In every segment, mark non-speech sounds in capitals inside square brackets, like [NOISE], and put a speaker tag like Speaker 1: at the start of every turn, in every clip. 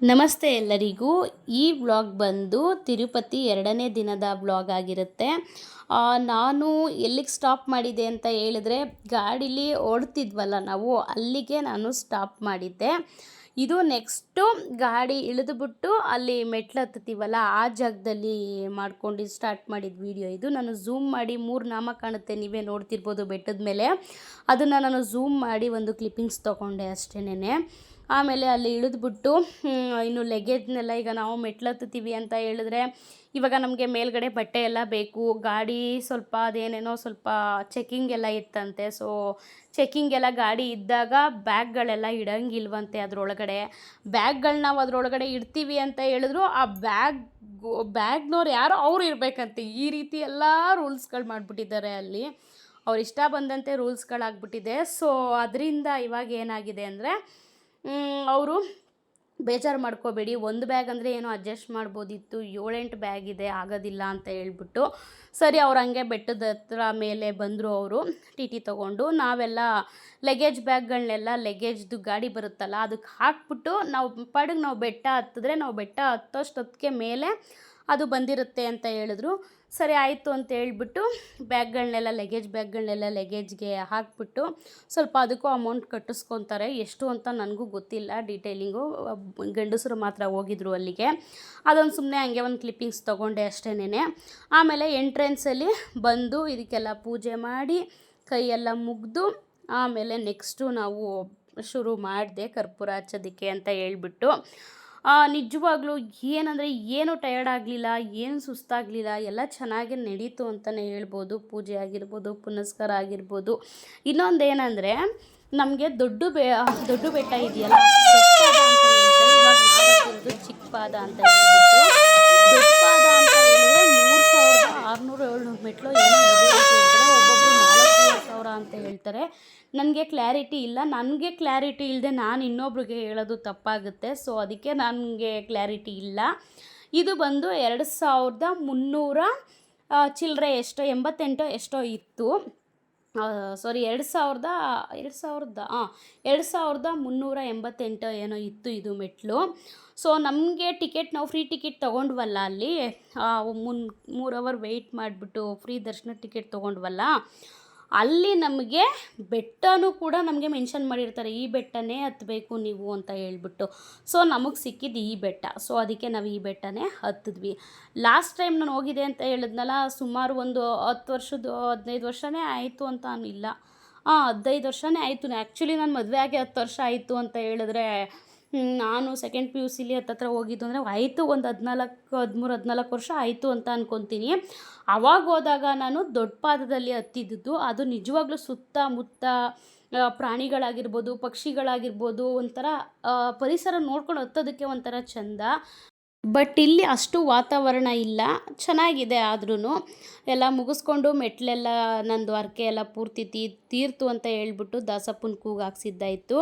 Speaker 1: ನಮಸ್ತೆ ಎಲ್ಲರಿಗೂ. ಈ ವ್ಲಾಗ್ ಬಂದು ತಿರುಪತಿ ಎರಡನೇ ದಿನದ ವ್ಲಾಗ್ ಆಗಿರುತ್ತೆ. ನಾನು ಎಲ್ಲಿಗೆ ಸ್ಟಾಪ್ ಮಾಡಿದೆ ಅಂತ ಹೇಳಿದ್ರೆ, ಗಾಡೀಲಿ ಓಡ್ತಿದ್ವಲ್ಲ ನಾವು, ಅಲ್ಲಿಗೆ ನಾನು ಸ್ಟಾಪ್ ಮಾಡಿದ್ದೆ. ಇದು ನೆಕ್ಸ್ಟು ಗಾಡಿ ಇಳಿದುಬಿಟ್ಟು ಅಲ್ಲಿ ಮೆಟ್ಲು ಹತ್ತುತ್ತೀವಲ್ಲ, ಆ ಜಾಗದಲ್ಲಿ ಮಾಡ್ಕೊಂಡು ಸ್ಟಾರ್ಟ್ ಮಾಡಿದ ವಿಡಿಯೋ ಇದು. ನಾನು ಝೂಮ್ ಮಾಡಿ ಮೂರು ನಾಮ ಕಾಣುತ್ತೆ, ನೀವೇ ನೋಡ್ತಿರ್ಬೋದು ಬೆಟ್ಟದ ಮೇಲೆ. ಅದನ್ನು ನಾನು ಝೂಮ್ ಮಾಡಿ ಒಂದು ಕ್ಲಿಪ್ಪಿಂಗ್ಸ್ ತೊಗೊಂಡೆ ಅಷ್ಟೇನೆ ಆಮೇಲೆ ಅಲ್ಲಿ ಇಳಿದ್ಬಿಟ್ಟು ಇನ್ನು ಲಗೇಜ್ನೆಲ್ಲ ಈಗ ನಾವು ಮೆಟ್ಲು ಹತ್ತುತ್ತೀವಿ ಅಂತ ಹೇಳಿದ್ರೆ, ಇವಾಗ ನಮಗೆ ಮೇಲ್ಗಡೆ ಬಟ್ಟೆ ಎಲ್ಲ ಬೇಕು, ಗಾಡಿ ಸ್ವಲ್ಪ ಅದೇನೇನೋ ಸ್ವಲ್ಪ ಚೆಕಿಂಗ್ ಎಲ್ಲ ಇತ್ತಂತೆ. ಸೊ ಚೆಕಿಂಗ್ ಎಲ್ಲ ಗಾಡಿ ಇದ್ದಾಗ ಬ್ಯಾಗ್ಗಳೆಲ್ಲ ಇಡಂಗಿಲ್ವಂತೆ ಅದರೊಳಗಡೆ. ಬ್ಯಾಗ್ಗಳು ನಾವು ಅದರೊಳಗಡೆ ಇಡ್ತೀವಿ ಅಂತ ಹೇಳಿದ್ರು, ಆ ಬ್ಯಾಗ್, ಬ್ಯಾಗ್ನವ್ರು ಯಾರೋ ಅವ್ರು ಇರಬೇಕಂತೆ. ಈ ರೀತಿ ಎಲ್ಲ ರೂಲ್ಸ್ಗಳು ಮಾಡಿಬಿಟ್ಟಿದ್ದಾರೆ ಅಲ್ಲಿ. ಅವ್ರು ಇಷ್ಟ ಬಂದಂತೆ ರೂಲ್ಸ್ಗಳಾಗ್ಬಿಟ್ಟಿದೆ. ಸೊ ಅದರಿಂದ ಇವಾಗ ಏನಾಗಿದೆ ಅಂದರೆ ಅವರು ಬೇಜಾರು ಮಾಡ್ಕೋಬೇಡಿ. ಒಂದು ಬ್ಯಾಗ್ ಅಂದರೆ ಏನೋ ಅಡ್ಜಸ್ಟ್ ಮಾಡ್ಬೋದಿತ್ತು. ಏಳೆಂಟು ಬ್ಯಾಗ್ ಇದೆ, ಆಗೋದಿಲ್ಲ ಅಂತ ಹೇಳ್ಬಿಟ್ಟು ಸರಿ ಅವ್ರು ಹಂಗೆ ಬೆಟ್ಟದ ಹತ್ರ ಮೇಲೆ ಬಂದರು ಅವರು ಟಿ ಟಿ ತೊಗೊಂಡು. ನಾವೆಲ್ಲ ಲಗೇಜ್ ಬ್ಯಾಗ್ಗಳನ್ನೆಲ್ಲ ಲಗೇಜ್ದು ಗಾಡಿ ಬರುತ್ತಲ್ಲ, ಅದಕ್ಕೆ ಹಾಕ್ಬಿಟ್ಟು ನಾವು ಪಾಡಿಗೆ ನಾವು ಬೆಟ್ಟ ಹತ್ತಿದ್ರೆ ನಾವು ಬೆಟ್ಟ ಹತ್ತೋಷ್ಟೊತ್ತಿಗೆ ಮೇಲೆ ಅದು ಬಂದಿರುತ್ತೆ ಅಂತ ಹೇಳಿದ್ರು. ಸರಿ ಆಯಿತು ಅಂತ ಹೇಳ್ಬಿಟ್ಟು ಬ್ಯಾಗ್ಗಳನ್ನೆಲ್ಲ ಲಗೇಜ್ ಬ್ಯಾಗ್ಗಳನ್ನೆಲ್ಲ ಲಗೇಜ್ಗೆ ಹಾಕ್ಬಿಟ್ಟು ಸ್ವಲ್ಪ ಅದಕ್ಕೂ ಅಮೌಂಟ್ ಕಟ್ಟಿಸ್ಕೊತಾರೆ. ಎಷ್ಟು ಅಂತ ನನಗೂ ಗೊತ್ತಿಲ್ಲ ಡೀಟೇಲಿಂಗು ಗಂಡಸರು ಮಾತ್ರ ಹೋಗಿದ್ರು ಅಲ್ಲಿಗೆ. ಅದೊಂದು ಸುಮ್ಮನೆ ಹಂಗೆ ಒಂದು ಕ್ಲಿಪ್ಪಿಂಗ್ಸ್ ತೊಗೊಂಡೆ ಅಷ್ಟೇನೆ ಆಮೇಲೆ ಎಂಟ್ರೆನ್ಸಲ್ಲಿ ಬಂದು ಇದಕ್ಕೆಲ್ಲ ಪೂಜೆ ಮಾಡಿ ಕೈಯೆಲ್ಲ ಮುಗಿದು ಆಮೇಲೆ ನೆಕ್ಸ್ಟು ನಾವು ಶುರು ಮಾಡಿದೆ ಕರ್ಪೂರ ಹಚ್ಚೋದಕ್ಕೆ ಅಂತ ಹೇಳ್ಬಿಟ್ಟು ನಿಜವಾಗ್ಲೂ ಏನಂದರೆ ಏನು ಟಯರ್ಡ್ ಆಗಲಿಲ್ಲ, ಏನು ಸುಸ್ತಾಗಲಿಲ್ಲ, ಎಲ್ಲ ಚೆನ್ನಾಗಿ ನಡೀತು ಅಂತಲೇ ಹೇಳ್ಬೋದು. ಪೂಜೆ ಆಗಿರ್ಬೋದು, ಪುನಸ್ಕಾರ ಆಗಿರ್ಬೋದು. ಇನ್ನೊಂದು ಏನಂದರೆ ನಮಗೆ ದೊಡ್ಡ ಬೆ ದೊಡ್ಡ ಬೆಟ್ಟ ಇದೆಯಲ್ಲ ಚಿಕ್ಕ ಪಾದ ಅಂತ ಹೇಳ್ಬಿಟ್ಟು, ದೊಡ್ಡ ಅಂತ ಹೇಳಿದ್ರೆ ಮೂರು ಸಾವಿರದ ಆರುನೂರು ಏಳ್ನೂರು ಮೆಟ್ಲು ಏನೋ ಇದೆ ಅಂತ ಹೇಳ್ತಾರೆ ಒಬ್ಬೊಬ್ರು ನಾಲ್ಕೂವರೆ ಸಾವಿರ ಅಂತ ಹೇಳ್ತಾರೆ. ನನಗೆ ಕ್ಲಾರಿಟಿ ಇಲ್ಲ. ನನಗೆ ಕ್ಲಾರಿಟಿ ಇಲ್ಲದೆ ನಾನು ಇನ್ನೊಬ್ರಿಗೆ ಹೇಳೋದು ತಪ್ಪಾಗುತ್ತೆ. ಸೊ ಅದಕ್ಕೆ ನನಗೆ ಕ್ಲಾರಿಟಿ ಇಲ್ಲ. ಇದು ಬಂದು ಎರಡು ಸಾವಿರದ ಮುನ್ನೂರ ಚಿಲ್ಲರೆ ಎಷ್ಟೋ, ಎಂಬತ್ತೆಂಟೋ ಎಷ್ಟೋ ಇತ್ತು. ಸಾರಿ ಎರಡು ಸಾವಿರದ ಎರಡು ಸಾವಿರದ ಹಾಂ ಎರಡು ಸಾವಿರದ ಮುನ್ನೂರ ಎಂಬತ್ತೆಂಟು ಏನೋ ಇತ್ತು ಇದು ಮೆಟ್ಲು. ಸೊ ನಮಗೆ ಟಿಕೆಟ್ ನಾವು ಫ್ರೀ ಟಿಕೆಟ್ ತೊಗೊಂಡ್ವಲ್ಲ ಅಲ್ಲಿ. ಮುನ್, ಮೂರು ಅವರ್ ವೆಯ್ಟ್ ಮಾಡಿಬಿಟ್ಟು ಫ್ರೀ ದರ್ಶನ ಟಿಕೆಟ್ ತೊಗೊಂಡ್ವಲ್ಲ. ಅಲ್ಲಿ ನಮಗೆ ಬೆಟ್ಟನೂ ಕೂಡ ನಮಗೆ ಮೆನ್ಷನ್ ಮಾಡಿರ್ತಾರೆ, ಈ ಬೆಟ್ಟನೇ ಹತ್ತಬೇಕು ನೀವು ಅಂತ ಹೇಳ್ಬಿಟ್ಟು. ಸೊ ನಮಗೆ ಸಿಕ್ಕಿದ್ದು ಈ ಬೆಟ್ಟ. ಸೊ ಅದಕ್ಕೆ ನಾವು ಈ ಬೆಟ್ಟನೇ ಹತ್ತಿದ್ವಿ ಲಾಸ್ಟ್ ಟೈಮ್ ನಾನು ಹೋಗಿದೆ ಅಂತ ಹೇಳಿದ್ನಲ್ಲ, ಸುಮಾರು ಒಂದು ಹತ್ತು ವರ್ಷದ, ಹದಿನೈದು ವರ್ಷನೇ ಆಯಿತು ಅಂತ ಇಲ್ಲ. ಹಾಂ ಹದಿನೈದು ವರ್ಷನೇ ಆಯಿತು. ಆ್ಯಕ್ಚುಲಿ ನಾನು ಮದುವೆ ಆಗಿ ಹತ್ತು ವರ್ಷ ಆಯಿತು ಅಂತ ಹೇಳಿದ್ರೆ ನಾನು ಸೆಕೆಂಡ್ ಪಿ ಯು ಸಿಲಿ ಹತ್ತತ್ರ ಹೋಗಿದ್ದು ಅಂದರೆ ಆಯಿತು ಒಂದು ಹದಿನಾಲ್ಕು, ಹದಿಮೂರು, ಹದಿನಾಲ್ಕು ವರ್ಷ ಆಯಿತು ಅಂತ ಅನ್ಕೊತೀನಿ. ಅವಾಗ ಹೋದಾಗ ನಾನು ದೊಡ್ಡ ಪಾದದಲ್ಲಿ ಹತ್ತಿದ್ದು. ಅದು ನಿಜವಾಗ್ಲೂ ಸುತ್ತಮುತ್ತ ಪ್ರಾಣಿಗಳಾಗಿರ್ಬೋದು, ಪಕ್ಷಿಗಳಾಗಿರ್ಬೋದು, ಒಂಥರ ಪರಿಸರ ನೋಡ್ಕೊಂಡು ಹತ್ತೋದಕ್ಕೆ ಒಂಥರ ಚಂದ. ಬಟ್ ಇಲ್ಲಿ ಅಷ್ಟು ವಾತಾವರಣ ಇಲ್ಲ. ಚೆನ್ನಾಗಿದೆ ಆದ್ರೂ ಎಲ್ಲ ಮುಗಿಸ್ಕೊಂಡು ಮೆಟ್ಲೆಲ್ಲ, ನಂದು ಅರ್ಕೆ ಎಲ್ಲ ಪೂರ್ತಿ ತೀರ್ತು ಅಂತ ಹೇಳ್ಬಿಟ್ಟು ದಾಸಪ್ಪನ ಕೂಗು ಹಾಕ್ಸಿದ್ದಾಯಿತು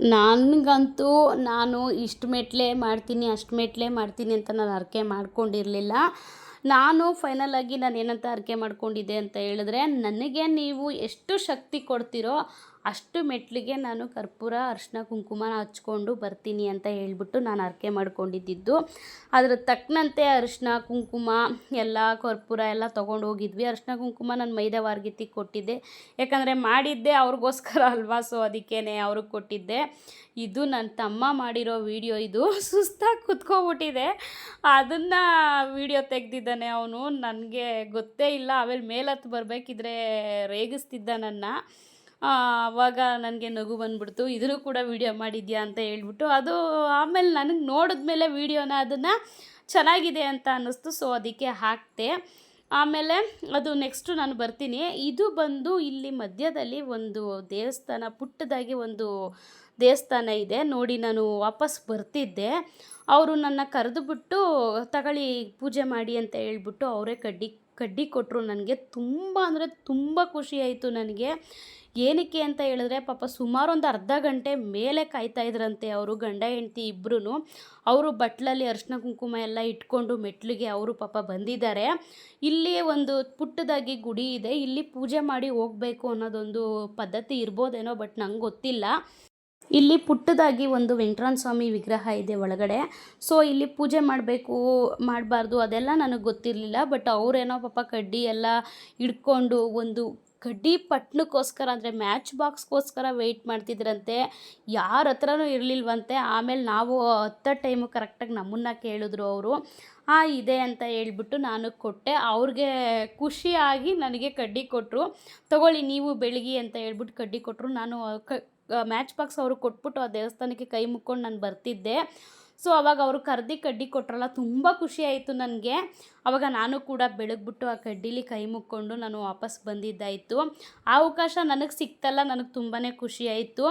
Speaker 1: ನನಗಂತೂ ನಾನು ಇಷ್ಟು ಮೆಟ್ಲೆ ಮಾಡ್ತೀನಿ, ಅಷ್ಟು ಮೆಟ್ಲೆ ಮಾಡ್ತೀನಿ ಅಂತ ನಾನು ಅರ್ಕೆ ಮಾಡ್ಕೊಂಡಿರಲಿಲ್ಲ. ನಾನು ಫೈನಲ್ ಆಗಿ ನಾನು ಏನಂತ ಅರ್ಕೆ ಮಾಡ್ಕೊಂಡಿದ್ದೆ ಅಂತ ಹೇಳಿದ್ರೆ, ನನಗೆ ನೀವು ಎಷ್ಟು ಶಕ್ತಿ ಕೊಡ್ತೀರೋ ಅಷ್ಟು ಮೆಟ್ಲಿಗೆ ನಾನು ಕರ್ಪೂರ ಅರಿಶಿನ ಕುಂಕುಮನ ಹಚ್ಕೊಂಡು ಬರ್ತೀನಿ ಅಂತ ಹೇಳಿಬಿಟ್ಟು ನಾನು ಅರ್ಕೆ ಮಾಡ್ಕೊಂಡಿದ್ದಿದ್ದು. ಅದ್ರ ತಕ್ಕನಂತೆ ಅರಿಶಿನ ಕುಂಕುಮ, ಎಲ್ಲ ಕರ್ಪೂರ ಎಲ್ಲ ತೊಗೊಂಡು ಹೋಗಿದ್ವಿ. ಅರಿಶಿನ ಕುಂಕುಮ ನಾನು ಮೈದಾ ವಾರ್ಗಿತಿಗೆ ಕೊಟ್ಟಿದ್ದೆ. ಯಾಕಂದರೆ ಮಾಡಿದ್ದೆ ಅವ್ರಿಗೋಸ್ಕರ ಅಲ್ವಾ ಸೊ ಅದಕ್ಕೇ ಅವ್ರಿಗೆ ಕೊಟ್ಟಿದ್ದೆ. ಇದು ನನ್ನ ತಮ್ಮ ಮಾಡಿರೋ ವಿಡಿಯೋ ಇದು. [LAUGHS] ಸುಸ್ತಾಗಿ ಕುತ್ಕೊಬಿಟ್ಟಿದೆ. ಅದನ್ನು ವಿಡಿಯೋ ತೆಗ್ದಿದ್ದಾನೆ ಅವನು. ನನಗೆ ಗೊತ್ತೇ ಇಲ್ಲ. ಆಮೇಲೆ ಮೇಲತ್ತು ಬರಬೇಕಿದ್ರೆ ರೇಗಿಸ್ತಿದ್ದ ನನ್ನ. ಆವಾಗ ನನಗೆ ನಗು ಬಂದ್ಬಿಡ್ತು. ಇದನ್ನು ಕೂಡ ವಿಡಿಯೋ ಮಾಡಿದ್ಯಾ ಅಂತ ಹೇಳ್ಬಿಟ್ಟು, ಅದು ಆಮೇಲೆ ನನಗೆ ನೋಡಿದ್ಮೇಲೆ ವಿಡಿಯೋನ ಅದನ್ನು ಚೆನ್ನಾಗಿದೆ ಅಂತ ಅನ್ನಿಸ್ತು ಸೊ ಅದಕ್ಕೆ ಹಾಕ್ತೆ ಆಮೇಲೆ ಅದು ನೆಕ್ಸ್ಟು ನಾನು ಬರ್ತೀನಿ. ಇದು ಬಂದು ಇಲ್ಲಿ ಮಧ್ಯದಲ್ಲಿ ಒಂದು ದೇವಸ್ಥಾನ, ಪುಟ್ಟದಾಗಿ ಒಂದು ದೇವಸ್ಥಾನ ಇದೆ. ನೋಡಿ ನಾನು ವಾಪಸ್ ಬರ್ತಿದ್ದೆ. ಅವರು ನನ್ನ ಕರೆದುಬಿಟ್ಟು, ತಗೊಳ್ಳಿ ಪೂಜೆ ಮಾಡಿ ಅಂತ ಹೇಳ್ಬಿಟ್ಟು ಅವರೇ ಕಡ್ಡಿ ಕಡ್ಡಿ ಕೊಟ್ಟರು ನನಗೆ. ತುಂಬ ಅಂದರೆ ತುಂಬ ಖುಷಿ ಆಯಿತು ನನಗೆ. ಏನಕ್ಕೆ ಅಂತ ಹೇಳಿದ್ರೆ ಪಾಪ ಸುಮಾರು ಒಂದು ಅರ್ಧ ಗಂಟೆ ಮೇಲೆ ಕಾಯ್ತಾ ಇದ್ರಂತೆ ಅವರು ಗಂಡ ಹೆಂಡತಿ ಇಬ್ಬರೂ ಅವರು ಬಟ್ಲಲ್ಲಿ ಅರಿಶಿನ ಕುಂಕುಮ ಎಲ್ಲ ಇಟ್ಕೊಂಡು ಮೆಟ್ಲಿಗೆ ಅವರು ಪಾಪ ಬಂದಿದ್ದಾರೆ. ಇಲ್ಲಿ ಒಂದು ಪುಟ್ಟದಾಗಿ ಗುಡಿ ಇದೆ. ಇಲ್ಲಿ ಪೂಜೆ ಮಾಡಿ ಹೋಗಬೇಕು ಅನ್ನೋದೊಂದು ಪದ್ಧತಿ ಇರ್ಬೋದೇನೋ, ಬಟ್ ನಂಗೆ ಗೊತ್ತಿಲ್ಲ. ಇಲ್ಲಿ ಪುಟ್ಟದಾಗಿ ಒಂದು ವೆಂಕಟರಾಮ ಸ್ವಾಮಿ ವಿಗ್ರಹ ಇದೆ ಒಳಗಡೆ. ಸೊ, ಇಲ್ಲಿ ಪೂಜೆ ಮಾಡಬೇಕು, ಮಾಡಬಾರ್ದು ಅದೆಲ್ಲ ನನಗೆ ಗೊತ್ತಿರಲಿಲ್ಲ. ಬಟ್ ಅವರೇನೋ ಪಾಪ ಕಡ್ಡಿ ಎಲ್ಲ ಹಿಡ್ಕೊಂಡು ಒಂದು ಕಡ್ಡಿ ಪಟ್ಲಕ್ಕೋಸ್ಕರ ಅಂದರೆ ಮ್ಯಾಚ್ ಬಾಕ್ಸ್ಗೋಸ್ಕರ ವೆಯ್ಟ್ ಮಾಡ್ತಿದ್ರಂತೆ. ಯಾರ ಹತ್ರನೂ ಇರಲಿಲ್ವಂತೆ. ಆಮೇಲೆ ನಾವು ಹತ್ತ ಟೈಮು ಕರೆಕ್ಟಾಗಿ ನಮ್ಮನ್ನು ಕೇಳಿದ್ರು ಅವರು. ಹಾಂ ಇದೆ ಅಂತ ಹೇಳ್ಬಿಟ್ಟು ನಾನು ಕೊಟ್ಟೆ. ಅವ್ರಿಗೆ ಖುಷಿಯಾಗಿ ನನಗೆ ಕಡ್ಡಿ ಕೊಟ್ಟರು ತಗೊಳ್ಳಿ, ನೀವು ಬೆಳಗಿ ಅಂತ ಹೇಳ್ಬಿಟ್ಟು ಕಡ್ಡಿ ಕೊಟ್ಟರು ನಾನು ಮ್ಯಾಚ್ ಬಾಕ್ಸ್ ಅವರು ಕೊಟ್ಬಿಟ್ಟು ಆ ದೇವಸ್ಥಾನಕ್ಕೆ ಕೈ ಮುಕ್ಕೊಂಡು ನಾನು ಬರ್ತಿದ್ದೆ. ಸೊ ಅವಾಗ ಅವರು ಕರ್ದು ಕಡ್ಡಿ ಕೊಟ್ರಲ್ಲ, ತುಂಬ ಖುಷಿ ಆಯಿತು ನನಗೆ. ಅವಾಗ ನಾನು ಕೂಡ ಬೆಳಗ್ಬಿಟ್ಟು ಆ ಕಡ್ಡಿಲಿ ಕೈ ಮುಕ್ಕೊಂಡು ನಾನು ವಾಪಸ್ ಬಂದಿದ್ದಾಯಿತು. ಆ ಅವಕಾಶ ನನಗೆ ಸಿಕ್ತಲ್ಲ, ನನಗೆ ತುಂಬಾ ಖುಷಿ ಆಯಿತು.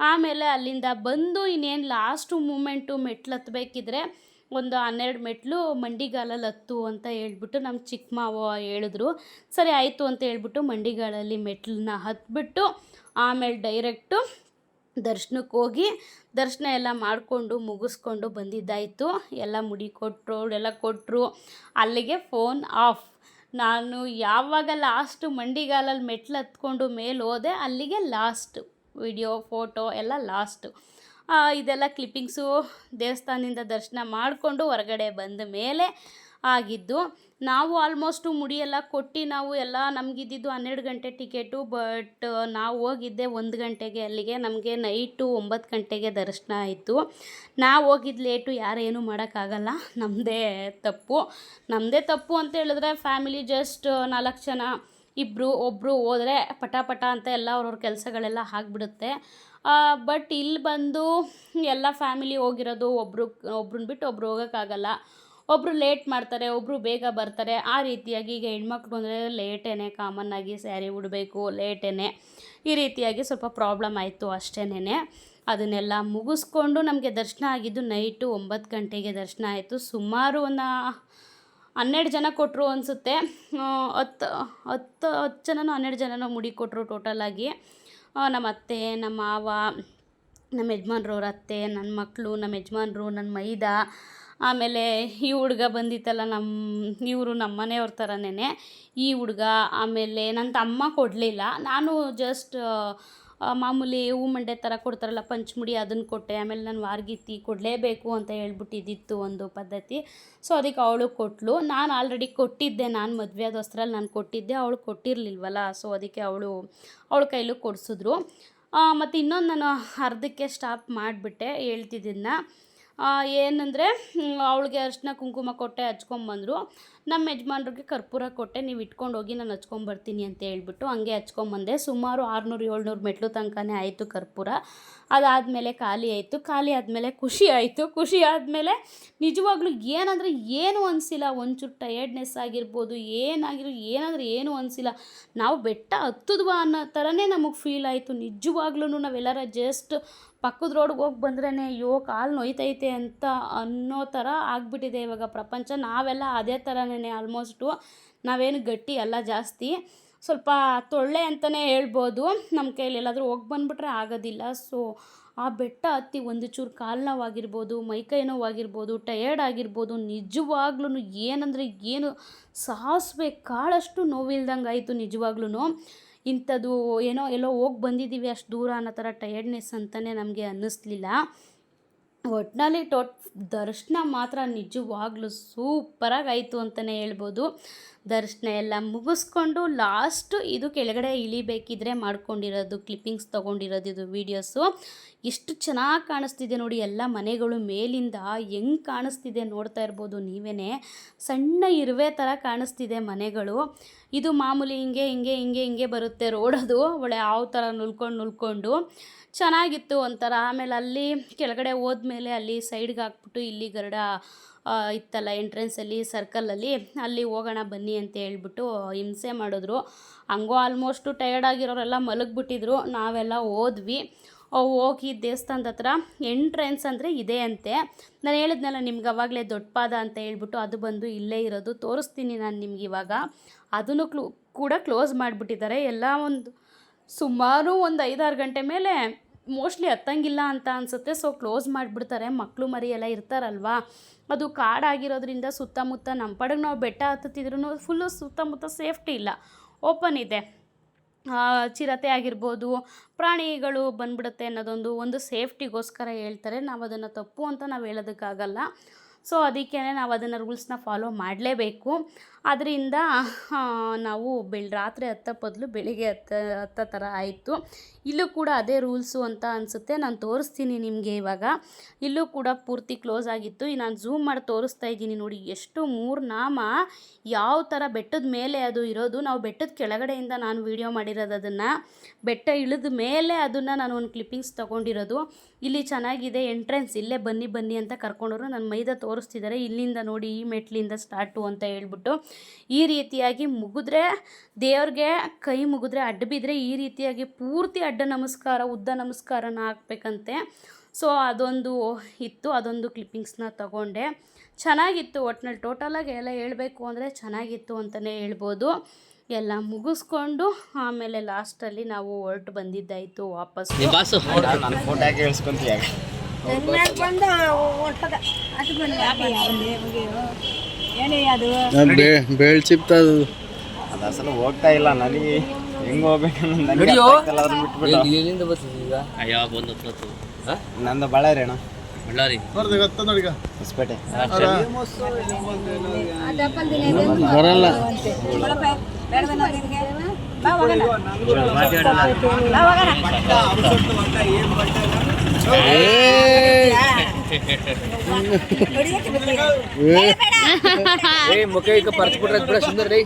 Speaker 1: ಆಮೇಲೆ ಅಲ್ಲಿಂದ ಬಂದು ಇನ್ನೇನು ಲಾಸ್ಟು ಮೂಮೆಂಟು ಮೆಟ್ಲು ಹತ್ಬೇಕಿದ್ರೆ ಒಂದು ಹನ್ನೆರಡು ಮೆಟ್ಲು ಮಂಡಿಗಾಲಲ್ಲಿ ಹತ್ತು ಅಂತ ಹೇಳ್ಬಿಟ್ಟು ನಮ್ಮ ಚಿಕ್ಕ ಹೇಳಿದ್ರು. ಸರಿ, ಆಯಿತು ಅಂತ ಹೇಳ್ಬಿಟ್ಟು ಮಂಡಿಗಾಲಲ್ಲಿ ಮೆಟ್ಲನ್ನ ಹತ್ಬಿಟ್ಟು ಆಮೇಲೆ ಡೈರೆಕ್ಟು ದರ್ಶನಕ್ಕೆ ಹೋಗಿ ದರ್ಶನ ಎಲ್ಲ ಮಾಡಿಕೊಂಡು ಮುಗಿಸ್ಕೊಂಡು ಬಂದಿದ್ದಾಯಿತು. ಎಲ್ಲ ಮುಡಿ ಕೊಟ್ಟರು, ಎಲ್ಲ ಕೊಟ್ಟರು. ಅಲ್ಲಿಗೆ ಫೋನ್ ಆಫ್ ನಾನು ಯಾವಾಗ ಲಾಸ್ಟು ಮಂಡಿಗಾಲಲ್ಲಿ ಮೆಟ್ಲು ಹತ್ಕೊಂಡು ಮೇಲೆ ಹೋದೆ, ಅಲ್ಲಿಗೆ ಲಾಸ್ಟ್ ವಿಡಿಯೋ ಫೋಟೋ ಎಲ್ಲ ಲಾಸ್ಟು ಇದೆಲ್ಲ ಕ್ಲಿಪ್ಪಿಂಗ್ಸು ದೇವಸ್ಥಾನದಿಂದ ದರ್ಶನ ಮಾಡಿಕೊಂಡು ಹೊರಗಡೆ ಬಂದ ಮೇಲೆ ಆಗಿದ್ದು ನಾವು ಆಲ್ಮೋಸ್ಟು ಮುಡಿಯೆಲ್ಲ ಕೊಟ್ಟು ನಾವು ಎಲ್ಲ ನಮಗಿದ್ದಿದ್ದು ಹನ್ನೆರಡು ಗಂಟೆ ಟಿಕೆಟು ಬಟ್ ನಾವು ಹೋಗಿದ್ದೆ ಒಂದು ಗಂಟೆಗೆ ಅಲ್ಲಿಗೆ. ನಮಗೆ ನೈಟು ಒಂಬತ್ತು ಗಂಟೆಗೆ ದರ್ಶನ ಆಯಿತು. ನಾವು ಹೋಗಿದ್ದು ಲೇಟು ಯಾರೇನು ಮಾಡೋಕ್ಕಾಗಲ್ಲ. ನಮ್ಮದೇ ತಪ್ಪು. ನಮ್ಮದೇ ತಪ್ಪು ಅಂತ ಹೇಳಿದ್ರೆ ಫ್ಯಾಮಿಲಿ ಜಸ್ಟ್ ನಾಲ್ಕು ಜನ ಇಬ್ಬರು ಒಬ್ಬರು ಹೋದರೆ ಪಟ ಪಟ ಅಂತ ಎಲ್ಲ ಅವ್ರವ್ರ ಕೆಲಸಗಳೆಲ್ಲ ಆಗಿಬಿಡುತ್ತೆ. ಬಟ್ ಇಲ್ಲಿ ಬಂದು ಎಲ್ಲ ಫ್ಯಾಮಿಲಿ ಹೋಗಿರೋದು, ಒಬ್ರು, ಒಬ್ರನ್ನ ಬಿಟ್ಟು ಒಬ್ರು ಹೋಗೋಕ್ಕಾಗಲ್ಲ. ಒಬ್ಬರು ಲೇಟ್ ಮಾಡ್ತಾರೆ ಒಬ್ಬರು ಬೇಗ ಬರ್ತಾರೆ. ಆ ರೀತಿಯಾಗಿ ಈಗ ಹೆಣ್ಮಕ್ಳು ಅಂದರೆ ಲೇಟೇನೆ ಕಾಮನ್ನಾಗಿ ಸ್ಯಾರಿ ಉಡಬೇಕು ಲೇಟೇ ಈ ರೀತಿಯಾಗಿ ಸ್ವಲ್ಪ ಪ್ರಾಬ್ಲಮ್ ಆಯಿತು ಅಷ್ಟೇನೆ ಅದನ್ನೆಲ್ಲ ಮುಗಿಸ್ಕೊಂಡು ನಮಗೆ ದರ್ಶನ ಆಗಿದ್ದು ನೈಟು ಒಂಬತ್ತು ಗಂಟೆಗೆ ದರ್ಶನ ಆಯಿತು. ಸುಮಾರು ಒಂದು ಹನ್ನೆರಡು ಜನ ಕೊಟ್ಟರು ಅನಿಸುತ್ತೆ. ಹತ್ತು ಹತ್ತು ಹತ್ತು ಜನನೂ, ಹನ್ನೆರಡು ಜನನೂ ಮುಡಿ ಕೊಟ್ಟರು ಟೋಟಲಾಗಿ ನಮ್ಮ ಅತ್ತೆ, ನಮ್ಮ ಮಾವ, ನಮ್ಮ ಯಜಮಾನ್ರವ್ರ ಅತ್ತೆ ನನ್ನ ಮಕ್ಕಳು ನಮ್ಮ ಯಜಮಾನ್ರು ನನ್ನ ಮೈದಾ ಆಮೇಲೆ ಈ ಹುಡುಗ ಬಂದಿತ್ತಲ್ಲ ನಮ್ಮ ಇವರು ನಮ್ಮ ಮನೆಯವ್ರ ಥರನೇ ಈ ಹುಡುಗ ಆಮೇಲೆ ನನ್ನ ತಮ್ಮ ಕೊಡಲಿಲ್ಲ. ನಾನು ಜಸ್ಟ್ ಮಾಮೂಲಿ ಹೂ ಮಂಡೆ ಥರ ಕೊಡ್ತಾರಲ್ಲ ಪಂಚಮುಡಿ ಅದನ್ನು ಕೊಟ್ಟೆ. ಆಮೇಲೆ ನಾನು ವಾರ್ಗಿತ್ತಿ ಕೊಡಲೇಬೇಕು ಅಂತ ಹೇಳ್ಬಿಟ್ಟಿದ್ದಿತ್ತು ಒಂದು ಪದ್ಧತಿ. ಸೊ ಅದಕ್ಕೆ ಅವಳು ಕೊಟ್ಟಳು ನಾನು ಆಲ್ರೆಡಿ ಕೊಟ್ಟಿದ್ದೆ. ನಾನು ಮದುವೆ ಆದೋಸ್ತ್ರಲ್ಲಿ ನಾನು ಕೊಟ್ಟಿದ್ದೆ. ಅವಳು ಕೊಟ್ಟಿರಲಿಲ್ವಲ್ಲ? ಸೊ ಅದಕ್ಕೆ ಅವಳು, ಅವಳ ಕೈಲೂ ಕೊಡಿಸಿದ್ರು. ಮತ್ತು ಇನ್ನೊಂದು ನಾನು ಅರ್ಧಕ್ಕೆ ಸ್ಟಾಪ್ ಮಾಡಿಬಿಟ್ಟೆ ಹೇಳ್ತಿದ್ದನ್ನ ಏನಂದರೆ ಅವಳಿಗೆ ಅರಿಶಿನ ಕುಂಕುಮ ಕೊಟ್ಟೆ ಹಚ್ಕೊಂಬಂದರು. ನಮ್ಮ ಯಜಮಾನ್ರಿಗೆ ಕರ್ಪೂರ ಕೊಟ್ಟೆ, ನೀವು ಇಟ್ಕೊಂಡು ಹೋಗಿ ನಾನು ಹಚ್ಕೊಂಬರ್ತೀನಿ ಅಂತ ಹೇಳ್ಬಿಟ್ಟು ಹಂಗೆ ಹಚ್ಕೊಂಬಂದೆ. ಸುಮಾರು ಆರುನೂರು, ಏಳ್ನೂರು ಮೆಟ್ಲು ತನಕನೇ ಆಯಿತು ಕರ್ಪೂರ. ಅದಾದಮೇಲೆ ಖಾಲಿ ಆಯಿತು. ಖಾಲಿ ಆದಮೇಲೆ ಖುಷಿ ಆಯಿತು. ಖುಷಿ ಆದಮೇಲೆ ನಿಜವಾಗ್ಲೂ ಏನಂದರೆ ಏನೂ ಅನಿಸಿಲ್ಲ. ಒಂಚೂರು ಟಯರ್ಡ್ನೆಸ್ ಆಗಿರ್ಬೋದು, ಏನಾಗಿರೋ, ಏನಾದರೂ ಏನೂ ಅನಿಸಿಲ್ಲ. ನಾವು ಬೆಟ್ಟ ಹತ್ತದ್ವಾ ಅನ್ನೋ ಥರನೇ ನಮಗೆ ಫೀಲ್ ಆಯಿತು. ನಿಜವಾಗ್ಲೂ ನಾವೆಲ್ಲರ ಜಸ್ಟ್ ಪಕ್ಕದ ರೋಡ್ಗೆ ಹೋಗಿ ಬಂದ್ರೇ ಅಯ್ಯೋ, ಕಾಲು ನೋಯ್ತೈತೆ ಅಂತ ಅನ್ನೋ ಥರ ಆಗಿಬಿಟ್ಟಿದೆ ಇವಾಗ ಪ್ರಪಂಚ. ನಾವೆಲ್ಲ ಅದೇ ಥರನೇ ಆಲ್ಮೋಸ್ಟು ನಾವೇನು ಗಟ್ಟಿ ಅಲ್ಲ ಜಾಸ್ತಿ. ಸ್ವಲ್ಪ ತೊಳ್ಳೆ ಅಂತಲೇ ಹೇಳ್ಬೋದು. ನಮ್ಮ ಕೈಯಲ್ಲಿ ಎಲ್ಲಾದರೂ ಹೋಗಿ ಬಂದುಬಿಟ್ರೆ ಆಗೋದಿಲ್ಲ. ಸೊ ಆ ಬೆಟ್ಟ ಹತ್ತಿ ಒಂದು ಚೂರು ಕಾಲು ನೋವಾಗಿರ್ಬೋದು ಮೈಕೈ ನೋವಾಗಿರ್ಬೋದು ಟಯರ್ಡ್ ಆಗಿರ್ಬೋದು ನಿಜವಾಗ್ಲೂ ಏನಂದರೆ ಏನು ಸಾಸಿವೆ ಕಾಳಷ್ಟು ನೋವಿಲ್ದಂಗೆ ಆಯಿತು ನಿಜವಾಗ್ಲೂ ಇಂಥದ್ದು ಏನೋ ಎಲ್ಲೋ ಹೋಗಿ ಬಂದಿದ್ದೀವಿ ಅಷ್ಟು ದೂರ ಅನ್ನೋ ಥರ ಟಯರ್ಡ್ನೆಸ್ ಅಂತಲೇ ನಮಗೆ ಅನ್ನಿಸ್ಲಿಲ್ಲ. ಒಟ್ಟಿನಲ್ಲಿ ಟೋಟ್ ದರ್ಶನ ಮಾತ್ರ ನಿಜವಾಗ್ಲೂ ಸೂಪರಾಗಾಯಿತು ಅಂತಲೇ ಹೇಳ್ಬೋದು. ದರ್ಶನ ಎಲ್ಲ ಮುಗಿಸ್ಕೊಂಡು ಲಾಸ್ಟು ಇದು ಕೆಳಗಡೆ ಇಳಿಬೇಕಿದ್ರೆ ಮಾಡ್ಕೊಂಡಿರೋದು ಕ್ಲಿಪ್ಪಿಂಗ್ಸ್ ತೊಗೊಂಡಿರೋದು, ಇದು ವೀಡಿಯೋಸು. ಎಷ್ಟು ಚೆನ್ನಾಗಿ ಕಾಣಿಸ್ತಿದೆ ನೋಡಿ, ಎಲ್ಲ ಮನೆಗಳು ಮೇಲಿಂದ ಹೆಂಗೆ ಕಾಣಿಸ್ತಿದೆ ನೋಡ್ತಾ ಇರ್ಬೋದು ನೀವೇ ಸಣ್ಣ ಇರುವೆ ಥರ ಕಾಣಿಸ್ತಿದೆ ಮನೆಗಳು. ಇದು ಮಾಮೂಲಿ ಹಿಂಗೆ ಹಿಂಗೆ ಹಿಂಗೆ ಹಿಂಗೆ ಬರುತ್ತೆ ರೋಡದು. ಒಳ್ಳೆ ಯಾವ ಥರ ನುಲ್ಕೊಂಡು ನುಲ್ಕೊಂಡು. ಚೆನ್ನಾಗಿತ್ತು ಒಂಥರ. ಆಮೇಲೆ ಅಲ್ಲಿ ಕೆಳಗಡೆ ಹೋದ್ಮೇಲೆ ಅಲ್ಲಿ ಸೈಡ್ಗೆ ಹಾಕ್ಬಿಟ್ಟು ಇಲ್ಲಿ ಗರುಡ ಇತ್ತಲ್ಲ ಎಂಟ್ರೆನ್ಸಲ್ಲಿ ಸರ್ಕಲಲ್ಲಿ ಅಲ್ಲಿ. ಹೋಗೋಣ ಬನ್ನಿ ಅಂತ ಹೇಳ್ಬಿಟ್ಟು ಹಿಂಸೆ ಮಾಡಿದ್ರು. ಹಂಗೋ ಆಲ್ಮೋಸ್ಟು ಟಯರ್ಡ್ ಆಗಿರೋರೆಲ್ಲ ಮಲಗಿಬಿಟ್ಟಿದ್ರು. ನಾವೆಲ್ಲ ಹೋದ್ವಿ. ಹೋಗಿ ದೇವಸ್ಥಾನದ ಹತ್ರ ಎಂಟ್ರೆನ್ಸ್ ಅಂದರೆ ಇದೆ ಅಂತೆ. ನಾನು ಹೇಳಿದ್ನಲ್ಲ ನಿಮ್ಗೆ ಅವಾಗಲೇ ದೊಡ್ಡ ಪಾದ ಅಂತ ಹೇಳ್ಬಿಟ್ಟು ಅದು ಬಂದು ಇಲ್ಲೇ ಇರೋದು. ತೋರಿಸ್ತೀನಿ ನಾನು ನಿಮ್ಗೆ ಇವಾಗ. ಅದನ್ನು ಕ್ಲೂ, ಕೂಡ ಕ್ಲೋಸ್ ಮಾಡಿಬಿಟ್ಟಿದ್ದಾರೆ. ಎಲ್ಲ ಒಂದು ಸುಮಾರು ಒಂದು ಐದಾರು ಗಂಟೆ ಮೇಲೆ ಮೋಸ್ಟ್ಲಿ ಹತ್ತಂಗಿಲ್ಲ ಅಂತ ಅನಿಸುತ್ತೆ. ಸೊ ಕ್ಲೋಸ್ ಮಾಡಿಬಿಡ್ತಾರೆ. ಮಕ್ಕಳು ಮರಿ ಎಲ್ಲ ಇರ್ತಾರಲ್ವಾ? ಅದು ಕಾಡಾಗಿರೋದ್ರಿಂದ ಸುತ್ತಮುತ್ತ ನಮ್ಮ ಪಡೆಗೆ ನಾವು ಬೆಟ್ಟ ಹತ್ತುತ್ತಿದ್ರೂ ಫುಲ್ಲು ಸುತ್ತಮುತ್ತ ಸೇಫ್ಟಿ ಇಲ್ಲ. ಓಪನ್ ಇದೆ. ಚಿರತೆ ಆಗಿರ್ಬೋದು, ಪ್ರಾಣಿಗಳು ಬಂದ್ಬಿಡುತ್ತೆ ಅನ್ನೋದೊಂದು ಒಂದು ಸೇಫ್ಟಿಗೋಸ್ಕರ ಹೇಳ್ತಾರೆ. ನಾವು ಅದನ್ನು ತಪ್ಪು ಅಂತ ನಾವು ಹೇಳೋದಕ್ಕಾಗಲ್ಲ. ಸೊ ಅದಕ್ಕೆ ನಾವು ಅದನ್ನು ರೂಲ್ಸ್ನ ಫಾಲೋ ಮಾಡಲೇಬೇಕು. ಅದರಿಂದ ನಾವು ಬೆಳ್, ರಾತ್ರಿ ಹತ್ತ ಬದಲು ಬೆಳಿಗ್ಗೆ ಹತ್ತ ಹತ್ತ ಥರ ಆಯಿತು. ಇಲ್ಲೂ ಕೂಡ ಅದೇ ರೂಲ್ಸು ಅಂತ ಅನಿಸುತ್ತೆ. ನಾನು ತೋರಿಸ್ತೀನಿ ನಿಮಗೆ ಇವಾಗ. ಇಲ್ಲೂ ಕೂಡ ಪೂರ್ತಿ ಕ್ಲೋಸ್ ಆಗಿತ್ತು. ನಾನು ಝೂಮ್ ಮಾಡಿ ತೋರಿಸ್ತಾ ಇದ್ದೀನಿ ನೋಡಿ, ಎಷ್ಟು ಮೂರು ನಾಮ, ಯಾವ ಥರ ಬೆಟ್ಟದ ಮೇಲೆ ಅದು ಇರೋದು. ನಾವು ಬೆಟ್ಟದ ಕೆಳಗಡೆಯಿಂದ ನಾನು ವೀಡಿಯೋ ಮಾಡಿರೋದು ಅದನ್ನು. ಬೆಟ್ಟ ಇಳಿದ ಮೇಲೆ ಅದನ್ನು ನಾನು ಒಂದು ಕ್ಲಿಪ್ಪಿಂಗ್ಸ್ ತೊಗೊಂಡಿರೋದು. ಇಲ್ಲಿ ಚೆನ್ನಾಗಿದೆ ಎಂಟ್ರೆನ್ಸ್ ಇಲ್ಲೇ ಬನ್ನಿ ಬನ್ನಿ ಅಂತ ಕರ್ಕೊಂಡವರು ನನ್ನ ಮೈದ ತೋರಿಸ್ತಿದ್ದಾರೆ ಇಲ್ಲಿಂದ ನೋಡಿ ಈ ಮೆಟ್ಲಿಂದ ಸ್ಟಾರ್ಟು ಅಂತ ಹೇಳ್ಬಿಟ್ಟು ಈ ರೀತಿಯಾಗಿ ಮುಗಿದ್ರೆ ದೇವ್ರಿಗೆ ಕೈ ಮುಗಿದ್ರೆ ಅಡ್ಡ ಬಿದ್ದರೆ ಈ ರೀತಿಯಾಗಿ ಪೂರ್ತಿ ಅಡ್ಡ ನಮಸ್ಕಾರ, ಉದ್ದ ನಮಸ್ಕಾರನ ಹಾಕ್ಬೇಕಂತೆ. ಸೊ ಅದೊಂದು ಇತ್ತು, ಅದೊಂದು ಕ್ಲಿಪ್ಪಿಂಗ್ಸ್ನ ತಗೊಂಡೆ. ಚೆನ್ನಾಗಿತ್ತು ಒಟ್ನಲ್ಲಿ. ಟೋಟಲಾಗಿ ಎಲ್ಲ ಹೇಳಬೇಕು ಅಂದರೆ ಚೆನ್ನಾಗಿತ್ತು ಅಂತಲೇ ಹೇಳ್ಬೋದು. ಎಲ್ಲ ಮುಗಿಸ್ಕೊಂಡು ಆಮೇಲೆ ಲಾಸ್ಟಲ್ಲಿ ನಾವು ಹೊರಟು ಬಂದಿದ್ದಾಯ್ತು ವಾಪಸ್
Speaker 2: ಬೇಳ್ ಚಿಪ್ತದು
Speaker 3: ಅದು ಅಸಲು ಹೋಗ್ತಾ ಇಲ್ಲ ನನಗೆ ಹೆಂಗ್ ಹೋಗ್ಬೇಕನ್ನೋ ನನಗೆ
Speaker 4: ಬಂದು ಹತ್ತು
Speaker 3: ನಂದು ಬಳ್ಳಾರಿ ಅಣ್ಣ.
Speaker 4: ಬಳ್ಳಾರಿ.
Speaker 3: ಹೊಸಪೇಟೆ.
Speaker 2: ಬರಲ್ಲ.
Speaker 5: ಮುಖ ಈಗ ಪರ್ಚ್ ಬಿಟ್ರೆ ಬಿಡ ಸುಂದರ ರೀ.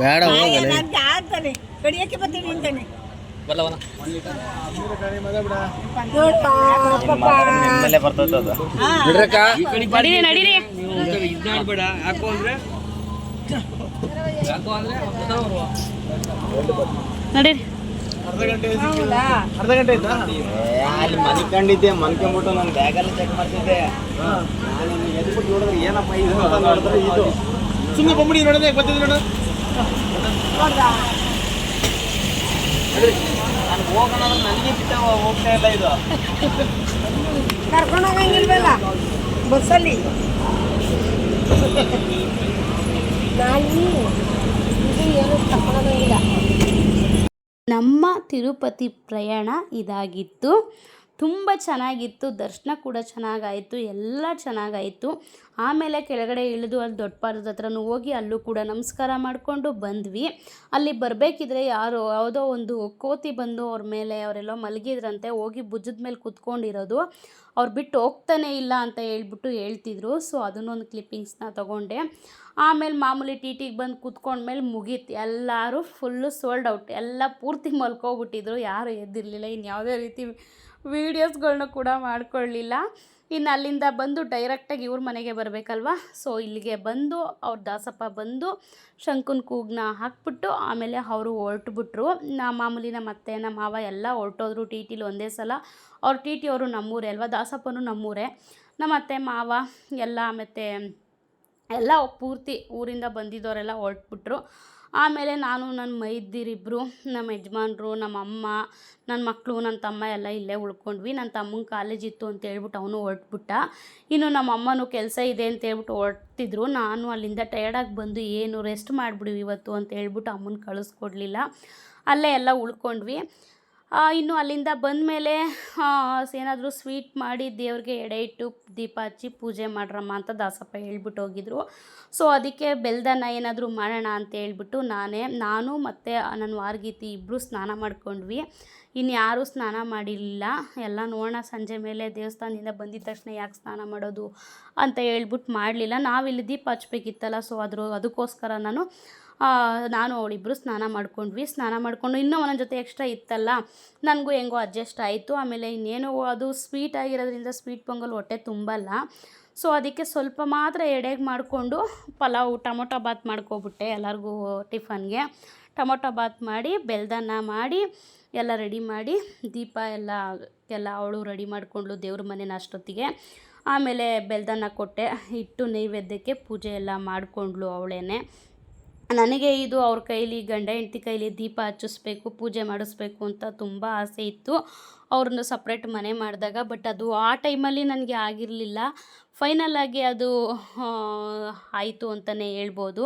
Speaker 2: ಬೇಡ ಹೋಗಲ್ಲ
Speaker 6: ಕಡಿಯಕ್ಕೆ ಬರ್ತೀನಿ ಅಂತಾನೆ.
Speaker 4: ಬಲ್ಲವನ
Speaker 3: ನಿಮ್ಮಲ್ಲೇ ಬರ್ತೈತೆ ಅದು.
Speaker 5: ಬಿಡ್ರಕ್ಕ
Speaker 1: ನಡೀರಿ ನಡೀರಿ.
Speaker 5: ಯಾಕೋ ಅಂದ್ರೆ? ಯಾಕೋ ಅಂದ್ರೆ
Speaker 1: ನಡೀರಿ.
Speaker 3: ಏ, ಅಲ್ಲಿ ಮನ್ಕೊಂಡಿದ್ದೆ ಮನ್ಕೊಂಡ್ಬಿಟ್ಟು ನನ್ನ ಬ್ಯಾಗಲ್ಲಿ ಚೆಕ್ ಮಾಡ್ತಿದ್ದೆ. ನಾನು ಎದ್ಬಿಟ್ಟು ನೋಡಿದ್ರೆ ಏನಪ್ಪಾ ಇದು ಅಂತ ನೋಡಿದ್ರೆ ಇದು. ಸುಮ್ಮನೆ ಬಂದ್ಬಿಡಿ ನೋಡಿದೆ ಗೊತ್ತಿದ್ದು ನೋಡ. ನಾನು ಹೋಗೋಣ ಅಂದ್ರೆ ನನಗೆ ಬಿಟ್ಟ ಹೋಗ್ತಾ ಇಲ್ಲ ಇದು.
Speaker 6: ಕರ್ಕೊಂಡು ಹೋಗಂಗಿಲ್ವಲ್ಲ? ಬಸ್ಸಲ್ಲಿ. ನಾಯಿ. ಇದು ಏನು
Speaker 1: ನಮ್ಮ ತಿರುಪತಿ ಪ್ರಯಾಣ ಇದಾಗಿತ್ತು. ತುಂಬ ಚೆನ್ನಾಗಿತ್ತು, ದರ್ಶನ ಕೂಡ ಚೆನ್ನಾಗಾಯಿತು, ಎಲ್ಲ ಚೆನ್ನಾಗಾಯಿತು. ಆಮೇಲೆ ಕೆಳಗಡೆ ಇಳಿದು ಅಲ್ಲಿ ದೊಡ್ಡ ಪಾದದ ಹತ್ರನೂ ಹೋಗಿ ಅಲ್ಲೂ ಕೂಡ ನಮಸ್ಕಾರ ಮಾಡಿಕೊಂಡು ಬಂದ್ವಿ. ಅಲ್ಲಿ ಬರಬೇಕಿದ್ರೆ ಯಾರೋ ಯಾವುದೋ ಒಂದು ಕೋತಿ ಬಂದು ಅವ್ರ ಮೇಲೆ ಅವರೆಲ್ಲೋ ಮಲಗಿದ್ರಂತೆ, ಹೋಗಿ ಭುಜದ ಮೇಲೆ ಕುತ್ಕೊಂಡಿರೋದು. ಅವ್ರು ಬಿಟ್ಟು ಹೋಗ್ತಾನೆ ಇಲ್ಲ ಅಂತ ಹೇಳ್ಬಿಟ್ಟು ಹೇಳ್ತಿದ್ರು. ಸೊ ಅದನ್ನೊಂದು ಕ್ಲಿಪ್ಪಿಂಗ್ಸ್ನ ತೊಗೊಂಡೆ. ಆಮೇಲೆ ಮಾಮೂಲಿ ಟಿ ಟಿಗೆ ಬಂದು ಕೂತ್ಕೊಂಡ್ಮೇಲೆ ಮುಗೀತು. ಎಲ್ಲರೂ ಫುಲ್ಲು ಸೋಲ್ಡ್ ಔಟ್ ಎಲ್ಲ ಪೂರ್ತಿ ಮಲ್ಕೋಬಿಟ್ಟಿದ್ರು. ಯಾರು ಎದ್ದಿರಲಿಲ್ಲ. ಇನ್ನು ಯಾವುದೇ ರೀತಿ ವೀಡಿಯೋಸ್ಗಳ್ನ ಕೂಡ ಮಾಡ್ಕೊಳ್ಳಿಲ್ಲ. ಇನ್ನು ಅಲ್ಲಿಂದ ಬಂದು ಡೈರೆಕ್ಟಾಗಿ ಇವ್ರ ಮನೆಗೆ ಬರಬೇಕಲ್ವಾ? ಸೊ ಇಲ್ಲಿಗೆ ಬಂದು, ಅವ್ರ ದಾಸಪ್ಪ ಬಂದು, ಶಂಕುನ ಕೂಗ್ನ ಹಾಕ್ಬಿಟ್ಟು, ಆಮೇಲೆ ಅವರು ಹೊರಟುಬಿಟ್ರು. ನಾ ಮಾಮೂಲಿ ನಮ್ಮ ಅತ್ತೆ ನಮ್ಮ ಮಾವ ಎಲ್ಲ ಹೊರಟೋದ್ರು ಟಿ ಟಿಲಿ ಒಂದೇ ಸಲ. ಅವ್ರ ಟಿ ಟಿ ಅವರು ನಮ್ಮೂರೇ ಅಲ್ವಾ? ದಾಸಪ್ಪನೂ ನಮ್ಮೂರೇ. ನಮ್ಮ ಅತ್ತೆ, ಮಾವ ಎಲ್ಲ ಮತ್ತು ಎಲ್ಲ ಪೂರ್ತಿ ಊರಿಂದ ಬಂದಿದ್ದವರೆಲ್ಲ ಹೊರಟ್ಬಿಟ್ರು. ಆಮೇಲೆ ನಾನು ನನ್ನ ಮೈದಿರಿಬ್ಬರು ನಮ್ಮ ಯಜಮಾನ್ರು, ನಮ್ಮ ಅಮ್ಮ, ನನ್ನ ಮಕ್ಕಳು ನನ್ನ ತಮ್ಮ ಎಲ್ಲ ಇಲ್ಲೇ ಉಳ್ಕೊಂಡ್ವಿ. ನನ್ನ ತಮ್ಮನ ಕಾಲೇಜ್ ಇತ್ತು ಅಂತ ಹೇಳ್ಬಿಟ್ಟು ಅವನು ಹೊರಟ್ಬಿಟ್ಟ. ಇನ್ನು ನಮ್ಮ ಅಮ್ಮನೂ ಕೆಲಸ ಇದೆ ಅಂತ ಹೇಳ್ಬಿಟ್ಟು ಹೊರಟಿದ್ರು. ನಾನು ಅಲ್ಲಿಂದ ಟಯರ್ಡಾಗಿ ಬಂದು, ಏನು ರೆಸ್ಟ್ ಮಾಡಿಬಿಡು ಇವತ್ತು ಅಂತ ಹೇಳ್ಬಿಟ್ಟು ಅಮ್ಮನ ಕಳಿಸ್ಕೊಡ್ಲಿಲ್ಲ. ಅಲ್ಲೇ ಎಲ್ಲ ಉಳ್ಕೊಂಡ್ವಿ. ಇನ್ನು ಅಲ್ಲಿಂದ ಬಂದ ಮೇಲೆ ಏನಾದರೂ ಸ್ವೀಟ್ ಮಾಡಿ ದೇವ್ರಿಗೆ ಎಡೆ ಇಟ್ಟು ದೀಪ ಹಚ್ಚಿ ಪೂಜೆ ಮಾಡ್ರಮ್ಮ ಅಂತ ದಾಸಪ್ಪ ಹೇಳ್ಬಿಟ್ಟು ಹೋಗಿದ್ರು. ಸೊ ಅದಕ್ಕೆ ಬೆಲ್ದನ್ನ ಏನಾದರೂ ಮಾಡೋಣ ಅಂತ ಹೇಳ್ಬಿಟ್ಟು ನಾನೇ, ನಾನು ಮತ್ತು ನನ್ನ ವಾರ್ಗೀತಿ ಇಬ್ಬರು ಸ್ನಾನ ಮಾಡ್ಕೊಂಡ್ವಿ. ಇನ್ನು ಯಾರೂ ಸ್ನಾನ ಮಾಡಿರಲಿಲ್ಲ. ಎಲ್ಲ ನೋಡೋಣ, ಸಂಜೆ ಮೇಲೆ ದೇವಸ್ಥಾನದಿಂದ ಬಂದಿದ ತಕ್ಷಣ ಯಾಕೆ ಸ್ನಾನ ಮಾಡೋದು ಅಂತ ಹೇಳ್ಬಿಟ್ಟು ಮಾಡಲಿಲ್ಲ. ನಾವಿಲ್ಲಿ ದೀಪ ಹಚ್ಬೇಕಿತ್ತಲ್ಲ ಸೊ ಅದ್ರ, ಅದಕ್ಕೋಸ್ಕರ ನಾನು ನಾನು ಅವಳಿಬ್ಬರು ಸ್ನಾನ ಮಾಡ್ಕೊಂಡ್ವಿ. ಸ್ನಾನ ಮಾಡಿಕೊಂಡು ಇನ್ನೂ ಒಂದೊಂದು ಜೊತೆ ಎಕ್ಸ್ಟ್ರಾ ಇತ್ತಲ್ಲ, ನನಗೂ ಹೆಂಗೋ ಅಡ್ಜಸ್ಟ್ ಆಯಿತು. ಆಮೇಲೆ ಇನ್ನೇನೋ ಅದು ಸ್ವೀಟ್ ಆಗಿರೋದ್ರಿಂದ ಸ್ವೀಟ್ ಪೊಂಗಲ್ ಹೊಟ್ಟೆ ತುಂಬಲ್ಲ. ಸೊ ಅದಕ್ಕೆ ಸ್ವಲ್ಪ ಮಾತ್ರ ಎಡೆಗೆ ಮಾಡಿಕೊಂಡು ಪಲಾವು, ಟೊಮೊಟೊ ಬಾತ್ ಮಾಡ್ಕೊಬಿಟ್ಟೆ ಎಲ್ಲರಿಗೂ ಟಿಫನ್ಗೆ. ಟೊಮೊಟೊ ಬಾತ್ ಮಾಡಿ, ಬೆಲ್ದನ್ನ ಮಾಡಿ, ಎಲ್ಲ ರೆಡಿ ಮಾಡಿ, ದೀಪ ಎಲ್ಲ ಎಲ್ಲ ಅವಳು ರೆಡಿ ಮಾಡಿಕೊಂಡ್ಳು ದೇವ್ರ ಮನೇನ ಅಷ್ಟೊತ್ತಿಗೆ. ಆಮೇಲೆ ಬೆಲ್ದನ್ನ ಕೊಟ್ಟೆ ಇಟ್ಟು ನೈವೇದ್ಯಕ್ಕೆ ಪೂಜೆ ಎಲ್ಲ ಮಾಡಿಕೊಂಡ್ಳು ಅವಳೇನೆ. ನನಗೆ ಇದು ಅವ್ರ ಕೈಲಿ, ಗಂಡ ಹೆಂಡ್ತಿ ಕೈಲಿ ದೀಪ ಹಚ್ಚಿಸ್ಬೇಕು, ಪೂಜೆ ಮಾಡಿಸ್ಬೇಕು ಅಂತ ತುಂಬ ಆಸೆ ಇತ್ತು. ಅವ್ರನ್ನ ಸಪ್ರೇಟ್ ಮನೆ ಮಾಡಿದಾಗ ಬಟ್ ಅದು ಆ ಟೈಮಲ್ಲಿ ನನಗೆ ಆಗಿರಲಿಲ್ಲ. ಫೈನಲ್ ಆಗಿ ಅದು ಆಯಿತು ಅಂತಲೇ ಹೇಳ್ಬೋದು.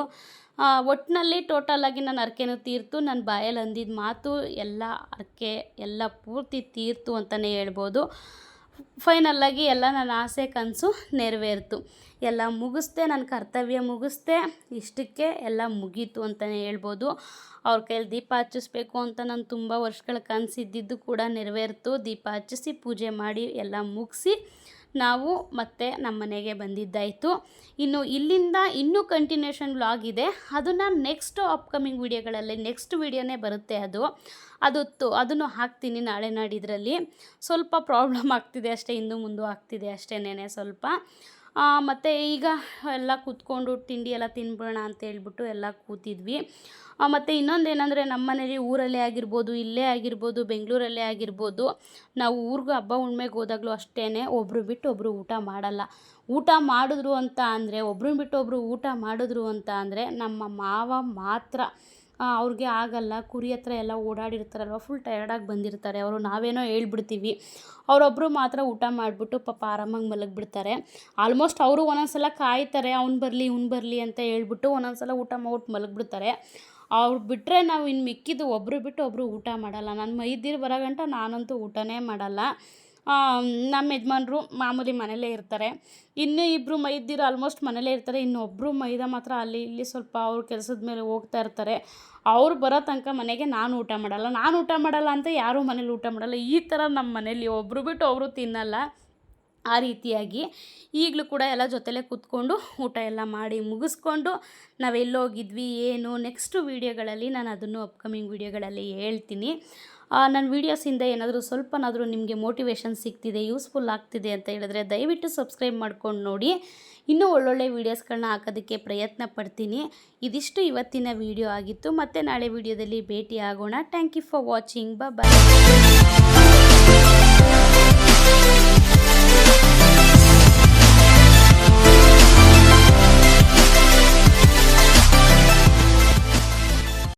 Speaker 1: ಒಟ್ಟಿನಲ್ಲಿ ಟೋಟಲಾಗಿ ನನ್ನ ಹರಕೆನೂ ತೀರ್ತು, ನನ್ನ ಬಾಯಲ್ಲಿ ಅಂದಿದ್ದ ಮಾತು ಎಲ್ಲ ಅರ್ಕೆ ಎಲ್ಲ ಪೂರ್ತಿ ತೀರ್ತು ಅಂತಲೇ ಹೇಳ್ಬೋದು. ಫೈನಲ್ಲಾಗಿ ಎಲ್ಲ ನನ್ನ ಆಸೆ, ಕನಸು ನೆರವೇರ್ತು. ಎಲ್ಲ ಮುಗಿಸ್ದೆ, ನನ್ನ ಕರ್ತವ್ಯ ಮುಗಿಸ್ದೆ, ಇಷ್ಟಕ್ಕೆ ಎಲ್ಲ ಮುಗೀತು ಅಂತಲೇ ಹೇಳ್ಬೋದು. ಅವ್ರ ಕೈಯಲ್ಲಿ ದೀಪ ಹಚ್ಚಿಸ್ಬೇಕು ಅಂತ ನಾನು ತುಂಬ ವರ್ಷಗಳ ಕನಸಿದ್ದಿದ್ದು ಕೂಡ ನೆರವೇರ್ತು. ದೀಪ ಹಚ್ಚಿಸಿ, ಪೂಜೆ ಮಾಡಿ, ಎಲ್ಲ ಮುಗಿಸಿ ನಾವು ಮತ್ತೆ ನಮ್ಮ ಮನೆಗೆ ಬಂದಿದ್ದಾಯಿತು. ಇನ್ನು ಇಲ್ಲಿಂದ ಇನ್ನೂ ಕಂಟಿನ್ಯೂಷನ್ ವ್ಲಾಗ್ ಇದೆ. ಅದನ್ನು ನೆಕ್ಸ್ಟ್ ಅಪ್ಕಮಿಂಗ್ ವೀಡಿಯೋಗಳಲ್ಲಿ ನೆಕ್ಸ್ಟ್ ವೀಡಿಯೋನೇ ಬರುತ್ತೆ ಅದು. ಅದು ಅದನ್ನು ಹಾಕ್ತೀನಿ ನಾಳೆ ನಾಡಿದ್ರಲ್ಲಿ. ಸ್ವಲ್ಪ ಪ್ರಾಬ್ಲಮ್ [LAUGHS] ಆಗ್ತಿದೆ ಅಷ್ಟೇ ಹಿಂದೆ ಮುಂದೆ ಆಗ್ತಿದೆ ಅಷ್ಟೇನೆ ಸ್ವಲ್ಪ. ಮತ್ತು ಈಗ ಎಲ್ಲ ಕೂತ್ಕೊಂಡು ತಿಂಡಿ ಎಲ್ಲ ತಿನ್ಬಿಡೋಣ ಅಂತ ಹೇಳ್ಬಿಟ್ಟು ಎಲ್ಲ ಕೂತಿದ್ವಿ. ಮತ್ತು ಇನ್ನೊಂದು ಏನಂದರೆ ನಮ್ಮ ಮನೇಲಿ ಊರಲ್ಲೇ ಆಗಿರ್ಬೋದು, ಇಲ್ಲೇ ಆಗಿರ್ಬೋದು, ಬೆಂಗಳೂರಲ್ಲೇ ಆಗಿರ್ಬೋದು, ನಾವು ಊರಿಗೂ ಹಬ್ಬ ಹುಣ್ಮೆಗೆ ಹೋದಾಗಲೂ ಅಷ್ಟೇ ಒಬ್ಬರು ಬಿಟ್ಟು ಒಬ್ಬರು ಊಟ ಮಾಡಲ್ಲ. ಊಟ ಮಾಡಿದ್ರು ಅಂತ ಅಂದರೆ, ಒಬ್ರನ್ನ ಬಿಟ್ಟು ಒಬ್ಬರು ಊಟ ಮಾಡಿದ್ರು ಅಂತ ಅಂದರೆ ನಮ್ಮ ಮಾವ ಮಾತ್ರ ಅವ್ರಿಗೆ ಆಗಲ್ಲ, ಕುರಿ ಹತ್ರ ಎಲ್ಲ ಓಡಾಡಿರ್ತಾರಲ್ವ ಫುಲ್ ಟಯರ್ಡಾಗಿ ಬಂದಿರ್ತಾರೆ. ಅವರು ನಾವೇನೋ ಹೇಳ್ಬಿಡ್ತೀವಿ. ಅವರೊಬ್ಬರು ಮಾತ್ರ ಊಟ ಮಾಡಿಬಿಟ್ಟು ಪಾಪ ಆರಾಮಾಗಿ ಮಲಗಿಬಿಡ್ತಾರೆ. ಆಲ್ಮೋಸ್ಟ್ ಅವರು ಒಂದೊಂದು ಸಲ ಕಾಯ್ತಾರೆ, ಅವ್ನು ಬರಲಿ, ಇವ್ನು ಬರಲಿ ಅಂತ ಹೇಳ್ಬಿಟ್ಟು ಒಂದೊಂದು ಸಲ ಊಟ ಮಾಡ್ಬಿಟ್ಟು ಮಲಗಿಬಿಡ್ತಾರೆ. ಅವ್ರು ಬಿಟ್ಟರೆ ನಾವು ಇನ್ನು ಮಿಕ್ಕಿದ್ದು ಒಬ್ಬರು ಬಿಟ್ಟು ಒಬ್ಬರು ಊಟ ಮಾಡಲ್ಲ. ನನ್ನ ಮೈದಿರು ಬರೋ ಗಂಟ ನಾನಂತೂ ಊಟನೇ ಮಾಡಲ್ಲ. ನಮ್ಮ ಯಜಮಾನ್ರು ಮಾಮೂಲಿ ಮನೇಲೇ ಇರ್ತಾರೆ. ಇನ್ನು ಇಬ್ಬರು ಮೈದಿರು ಆಲ್ಮೋಸ್ಟ್ ಮನೇಲೇ ಇರ್ತಾರೆ. ಇನ್ನೊಬ್ಬರು ಮೈದ ಮಾತ್ರ ಅಲ್ಲಿ ಇಲ್ಲಿ ಸ್ವಲ್ಪ ಅವ್ರ ಕೆಲಸದ ಮೇಲೆ ಹೋಗ್ತಾ ಇರ್ತಾರೆ. ಅವ್ರು ಬರೋ ತನಕ ಮನೆಗೆ ನಾನು ಊಟ ಮಾಡಲ್ಲ, ನಾನು ಊಟ ಮಾಡಲ್ಲ ಅಂತ ಯಾರೂ ಮನೇಲಿ ಊಟ ಮಾಡಲ್ಲ. ಈ ಥರ ನಮ್ಮ ಮನೇಲಿ ಒಬ್ಬರು ಬಿಟ್ಟು ಅವರು ತಿನ್ನಲ್ಲ. ಆ ರೀತಿಯಾಗಿ ಈಗಲೂ ಕೂಡ ಎಲ್ಲ ಜೊತೆಲೇ ಕೂತ್ಕೊಂಡು ಊಟ ಎಲ್ಲ ಮಾಡಿ ಮುಗಿಸ್ಕೊಂಡು ನಾವೆಲ್ಲೋಗಿದ್ವಿ, ಏನು? ನೆಕ್ಸ್ಟು ವೀಡಿಯೋಗಳಲ್ಲಿ ನಾನು ಅದನ್ನು ಅಪ್ಕಮಿಂಗ್ ವೀಡಿಯೋಗಳಲ್ಲಿ ಹೇಳ್ತೀನಿ. ನನ್ನ ವೀಡಿಯೋಸಿಂದ ಏನಾದರೂ ಸ್ವಲ್ಪನಾದರೂ ನಿಮಗೆ ಮೋಟಿವೇಶನ್ ಸಿಗ್ತಿದೆ ಯೂಸ್ಫುಲ್ ಆಗ್ತಿದೆ ಅಂತ ಹೇಳಿದ್ರೆ ದಯವಿಟ್ಟು ಸಬ್ಸ್ಕ್ರೈಬ್ ಮಾಡ್ಕೊಂಡು ನೋಡಿ. ಇನ್ನೂ ಒಳ್ಳೊಳ್ಳೆ ವೀಡಿಯೋಸ್ಗಳನ್ನ ಹಾಕೋದಕ್ಕೆ ಪ್ರಯತ್ನ ಪಡ್ತೀನಿ. ಇದಿಷ್ಟು ಇವತ್ತಿನ ವೀಡಿಯೋ ಆಗಿತ್ತು. ಮತ್ತೆ ನಾಳೆ ವೀಡಿಯೋದಲ್ಲಿ ಭೇಟಿ ಆಗೋಣ thank you for watching bye